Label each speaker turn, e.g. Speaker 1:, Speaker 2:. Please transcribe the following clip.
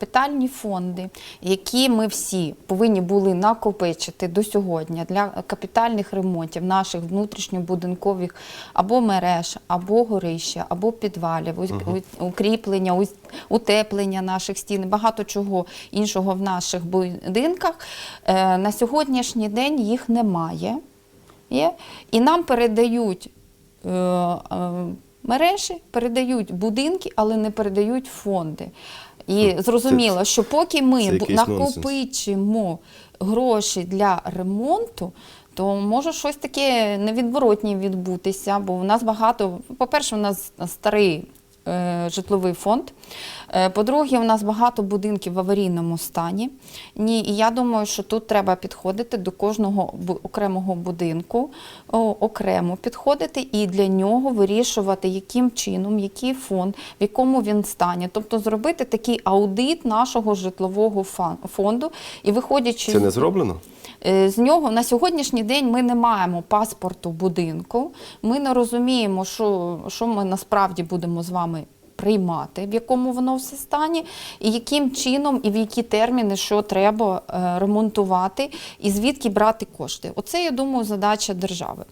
Speaker 1: капітальні фонди, які ми всі повинні були накопичити до сьогодні для капітальних ремонтів наших внутрішньобудинкових або мереж, або горища, або підвалів, укріплення, утеплення наших стін, багато чого іншого в наших будинках. Е, На сьогоднішній день їх немає. Є. І нам передають е, е, мережі, передають будинки, але не передають фонди. І зрозуміло, що поки ми
Speaker 2: це
Speaker 1: бу-
Speaker 2: нонсенс.
Speaker 1: накопичимо гроші для ремонту, то може щось таке невідворотнє відбутися, бо в нас багато, по-перше, у нас старий житловий фонд. Е, По-друге, у нас багато будинків в аварійному стані. Ні, і я думаю, що тут треба підходити до кожного окремого будинку, окремо підходити і для нього вирішувати, яким чином, який фонд, в якому він стані. Тобто зробити такий аудит нашого житлового фонду і виходячи
Speaker 2: Це не зроблено?
Speaker 1: Е, З нього на сьогоднішній день ми не маємо паспорту будинку. Ми не розуміємо, що, що ми насправді будемо з вами приймати, в якому воно все стані, і яким чином і в які терміни що треба е, ремонтувати, і звідки брати кошти. Оце, я думаю, задача держави.